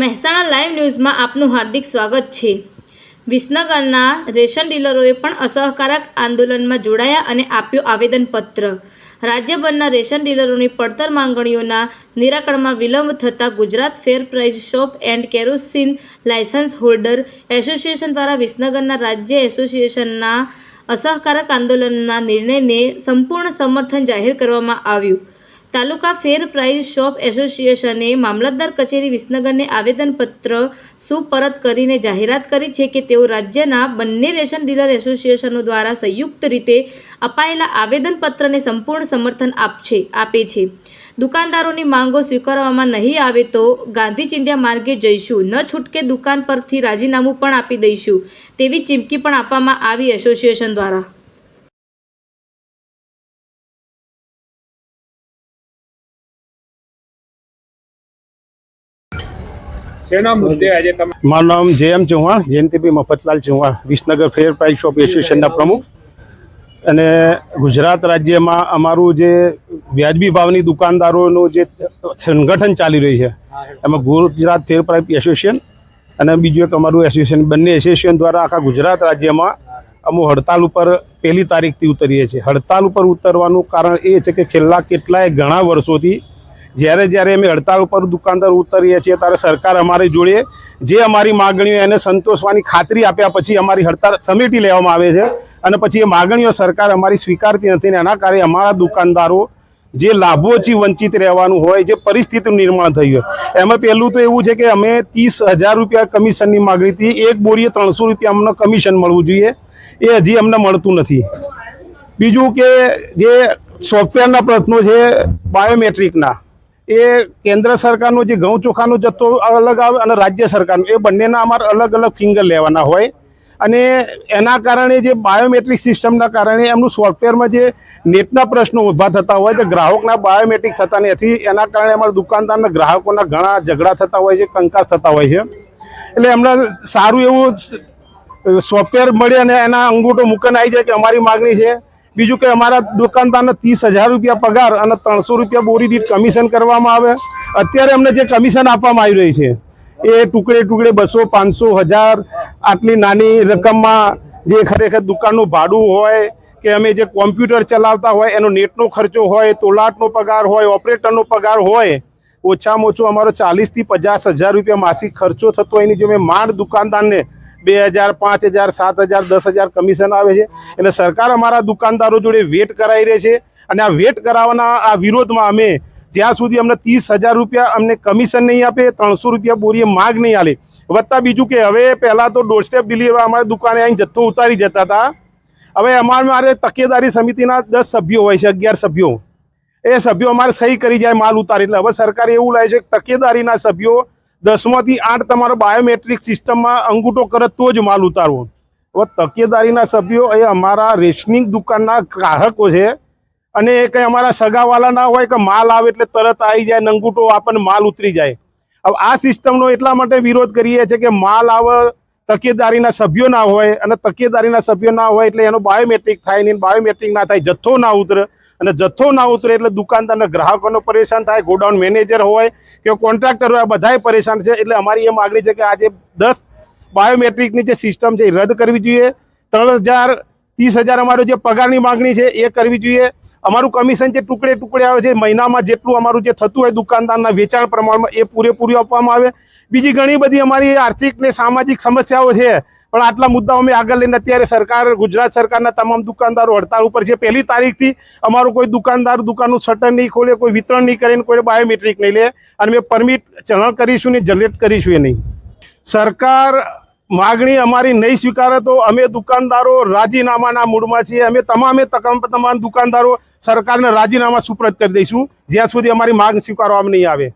Mehsana live ન્યૂઝમાં આપનું હાર્દિક સ્વાગત છે. વિસનગરના રેશન ડીલરોએ પણ અસહકારક આંદોલનમાં જોડાયા અને આપ્યો આવેદનપત્ર. રાજ્યભરના રેશન ડીલરોની પડતર માંગણીઓના નિરાકરણમાં વિલંબ થતાં Gujarat fair price shop and kerosene licence holder association દ્વારા વિસનગરના રાજ્ય એસોસિએશનના અસહકારક આંદોલનના નિર્ણયને સંપૂર્ણ સમર્થન જાહેર કરવામાં આવ્યું. તાલુકા ફેર પ્રાઇઝ શોપ એસોસિએશને મામલતદાર કચેરી વિસનગરને આવેદનપત્ર સુપરત કરીને જાહેરાત કરી છે કે તેઓ રાજ્યના બંને રેશન ડીલર એસોસિએશનો દ્વારા સંયુક્ત રીતે અપાયેલા આવેદનપત્રને સંપૂર્ણ સમર્થન આપશે, આપે છે. દુકાનદારોની માંગો સ્વીકારવામાં નહીં આવે તો ગાંધી ચિંધ્યા માર્ગે જઈશું. ન છૂટકે દુકાન પરથી રાજીનામું પણ આપી દઈશું, તેવી ચીમકી પણ આપવામાં આવી એસોસિએશન દ્વારા. મારું નામ J M Chauhan Jayantibhai Mafatlal Chauhan Visnagar fair price shop એસોસિએશનના પ્રમુખ. અને ગુજરાત રાજ્યમાં અમારું જે વ્યાજબી ભાવની દુકાનદારોનું જે સંગઠન ચાલી રહ્યું છે એમાં ગુજરાત ફેર પ્રાઇસ એસોસિએશન અને બીજું એક અમારું એસોસિએશન બંને એસોસિએશન દ્વારા આખા ગુજરાત રાજ્યમાં અમુ હડતાલ ઉપર પહેલી તારીખથી ઉતરીએ છીએ. હડતાલ ઉપર ઉતરવાનું કારણ એ છે કે છેલ્લા કેટલાય ઘણા વર્ષોથી જ્યારે જ્યારે અમે હડતાળ ઉપર દુકાનદાર ઉતરીએ છીએ, ત્યારે સરકાર અમારી જોડે જે અમારી માગણીઓ એને સંતોષવાની ખાતરી આપ્યા પછી અમારી હડતાળ સમેટી લેવામાં આવે છે અને પછી એ માગણીઓ સરકાર અમારી સ્વીકારતી નથી ને એના કારણે અમારા દુકાનદારો જે લાભોથી વંચિત રહેવાનું હોય, જે પરિસ્થિતિનું નિર્માણ થયું હોય, એમાં પહેલું તો એવું છે કે અમે ત્રીસ હજાર રૂપિયા કમિશનની માગણી હતી, એક બોરીએ ત્રણસો રૂપિયા અમને કમિશન મળવું જોઈએ, એ હજી અમને મળતું નથી. બીજું કે જે સોફ્ટવેરના પ્રશ્નો છે બાયોમેટ્રિકના એ કેન્દ્ર સરકારનો જે ઘઉં ચોખાનો જથ્થો અલગ આવે અને રાજ્ય સરકારનો, એ બંનેના અમારે અલગ અલગ ફિંગર લેવાના હોય. અને એના કારણે જે બાયોમેટ્રિક સિસ્ટમના કારણે એમનું સોફ્ટવેરમાં જે નેટના પ્રશ્નો ઊભા થતા હોય તો ગ્રાહકના બાયોમેટ્રિક થતા નથી એના કારણે અમારા દુકાનદારના ગ્રાહકોના ઘણા ઝઘડા થતા હોય છે, કંકાસ થતા હોય છે. એટલે એમને સારું એવું સોફ્ટવેર મળે અને એના અંગૂઠો મૂકીને આવી જાય કે અમારી માગણી છે. બીજું કે અમારા દુકાનદારને ત્રીસ હજાર રૂપિયા પગાર અને ત્રણસો રૂપિયા બોરી દીઠ કમિશન કરવામાં આવે. અત્યારે અમને જે કમિશન આપવામાં આવી રહી છે, એ ટુકડે ટુકડે બસો, પાંચસો, હજાર આટલી નાની રકમમાં જે ખરેખર દુકાનનું ભાડું હોય કે અમે જે કોમ્પ્યુટર ચલાવતા હોય, એનો નેટનો ખર્ચો હોય, તોલાટનો પગાર હોય ઓપરેટરનો પગાર હોય, ઓછામાં ઓછો અમારો ચાલીસથી પચાસ હજાર રૂપિયા માસિક ખર્ચો થતો હોય. એની જો અમે માંડ દુકાનદારને બે હજાર, પાંચ હજાર, સાત હજાર, દસ હજાર કમિશન આવે છે. એટલે સરકાર અમારા દુકાનદારો જોડે વેટ કરાવી રહી છે અને આ વેટ કરાવવાના આ વિરોધમાં અમે જ્યાં સુધી અમને ત્રીસ હજાર રૂપિયા અમને કમિશન નહીં આપે, ત્રણસો રૂપિયા બોરીએ માગ નહીં આલે. વત્તા બીજું કે હવે પહેલાં તો ડોર સ્ટેપ ડિલિવર અમારી દુકાને આવીને જથ્થો ઉતારી જતા હતા. હવે અમારે મારે તકેદારી સમિતિના દસ સભ્યો હોય છે, અગિયાર સભ્યો. એ સભ્યો અમારે સહી કરી જાય, માલ ઉતારી. એટલે હવે સરકારે એવું લાગે છે કે તકેદારીના સભ્યો દસમાંથી આઠ તમારો બાયોમેટ્રિક સિસ્ટમમાં અંગૂઠો કરે તો જ માલ ઉતારવો. હવે તકેદારીના સભ્યો એ અમારા રેશનિંગ દુકાનના ગ્રાહકો છે અને એ કંઈ અમારા સગાવાલા ના હોય કે માલ આવે એટલે તરત આવી જાય અંગૂઠો આપણને માલ ઉતરી જાય. હવે આ સિસ્ટમનો એટલા માટે વિરોધ કરીએ છીએ કે માલ આવે, તકેદારીના સભ્યો ના હોય અને તકેદારીના સભ્યો ના હોય એટલે એનો બાયોમેટ્રિક થાય નહીં બાયોમેટ્રિક ના થાય, જથ્થો ના ઉતરે. અને જથ્થો ના ઉતરે એટલે દુકાનદારના ગ્રાહકોનો પરેશાન થાય, ગોડાઉન મેનેજર હોય કે કોન્ટ્રાક્ટર હોય બધાય પરેશાન છે. એટલે અમારી એ માગણી છે કે આજે દસ બાયોમેટ્રિકની જે સિસ્ટમ છે એ રદ કરવી જોઈએ. ત્રણ હજાર, ત્રીસ હજાર અમારો જે પગારની માગણી છે એ કરવી જોઈએ. અમારું કમિશન જે ટુકડે ટુકડે આવે છે, મહિનામાં જેટલું અમારું જે થતું હોય દુકાનદારના વેચાણ પ્રમાણમાં એ પૂરેપૂરું આપવામાં આવે. બીજી ઘણી બધી અમારી આર્થિક ને સામાજિક સમસ્યાઓ છે. પણ આટલા મુદ્દાઓ અમે આગળ લઈને અત્યારે સરકાર, ગુજરાત સરકારના તમામ દુકાનદારો હડતાળ ઉપર છે. પહેલી તારીખથી અમારું કોઈ દુકાનદાર, દુકાનનું શટર નહીં ખોલે, કોઈ વિતરણ નહીં કરે કોઈ બાયોમેટ્રિક નહીં લે. અને અમે પરમિટ ચલણ કરીશું ને જનરેટ કરીશું એ નહીં. સરકાર માગણી અમારી નહીં સ્વીકારે તો અમે દુકાનદારો રાજીનામાના મૂડમાં છીએ. અમે તમામે તમામ તમામ દુકાનદારો સરકારને રાજીનામા સુપ્રત કરી દઈશું. જ્યાં સુધી અમારી માંગ સ્વીકારવામાં નહીં આવે.